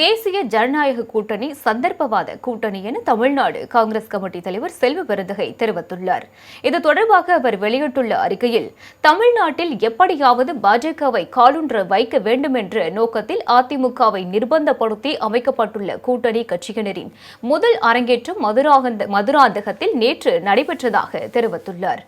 தேசிய ஜனநாயக கூட்டணி சந்தர்ப்பவாத கூட்டணி என தமிழ்நாடு காங்கிரஸ் கமிட்டி தலைவர் செல்வ பெருந்தகை தெரிவித்துள்ளார். இது தொடர்பாக அவர் வெளியிட்டுள்ள அறிக்கையில் தமிழ்நாட்டில் எப்படியாவது பாஜகவை காலுன்ற வைக்க வேண்டும் என்ற நோக்கத்தில் அதிமுகவை நிர்பந்தப்படுத்தி அமைக்கப்பட்டுள்ள கூட்டணி கட்சியினரின் முதல் அரங்கேற்றம் மதுராந்த மதுராந்தகத்தில் நேற்று நடைபெற்றதாக தெரிவித்துள்ளார்.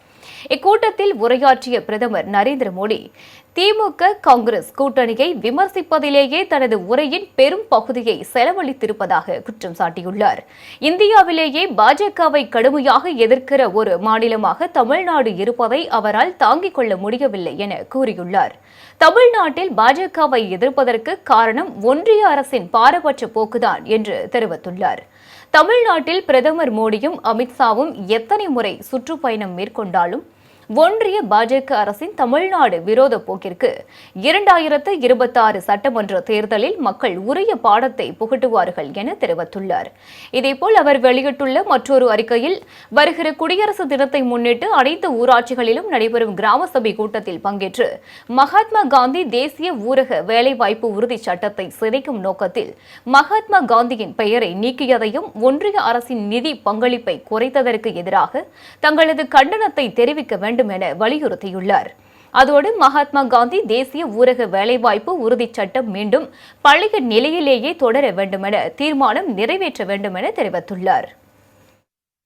இக்கூட்டத்தில் உரையாற்றிய பிரதமர் நரேந்திர மோடி திமுக காங்கிரஸ் கூட்டணியை விமர்சிப்பதிலேயே தனது உரையின் பெரும் பகுதியை செலவழித்திருப்பதாக குற்றம் சாட்டியுள்ளார். இந்தியாவிலேயே பாஜகவை கடுமையாக எதிர்க்கிற ஒரு மாநிலமாக தமிழ்நாடு இருப்பதை அவரால் தாங்கிக் கொள்ள முடியவில்லை என கூறியுள்ளார். தமிழ்நாட்டில் பாஜகவை எதிர்ப்பதற்கு காரணம் ஒன்றிய அரசின் பாரபட்ச போக்குதான் என்று தெரிவித்துள்ளார். தமிழ்நாட்டில் பிரதமர் மோடியும் அமித்ஷாவும் எத்தனை முறை சுற்றுப்பயணம் மேற்கொண்டாலும் ஒன்றிய பாஜக அரசின் தமிழ்நாடு விரோத போக்கிற்கு இரண்டாயிரத்து இருபத்தாறு சட்டமன்ற தேர்தலில் மக்கள் உரிய பாடத்தை புகட்டுவார்கள் என தெரிவித்துள்ளார். இதேபோல் அவர் வெளியிட்டுள்ள மற்றொரு அறிக்கையில் வருகிற குடியரசு தினத்தை முன்னிட்டு அனைத்து ஊராட்சிகளிலும் நடைபெறும் கிராம சபை கூட்டத்தில் பங்கேற்று மகாத்மா காந்தி தேசிய ஊரக வேலைவாய்ப்பு உறுதி சட்டத்தை சிதைக்கும் நோக்கத்தில் மகாத்மா காந்தியின் பெயரை நீக்கியதையும் ஒன்றிய அரசின் நிதி பங்களிப்பை குறைத்ததற்கு எதிராக தங்களது கண்டனத்தை தெரிவிக்க வேண்டும் வேண்டும் என வலியுறுத்தியுள்ளார். அதோடு மகாத்மா காந்தி தேசிய ஊரக வேலைவாய்ப்பு உறுதிச் சட்டம் மீண்டும் பழைய நிலையிலேயே தொடர வேண்டும் என தீர்மானம் நிறைவேற்ற வேண்டும் என தெரிவித்துள்ளார்.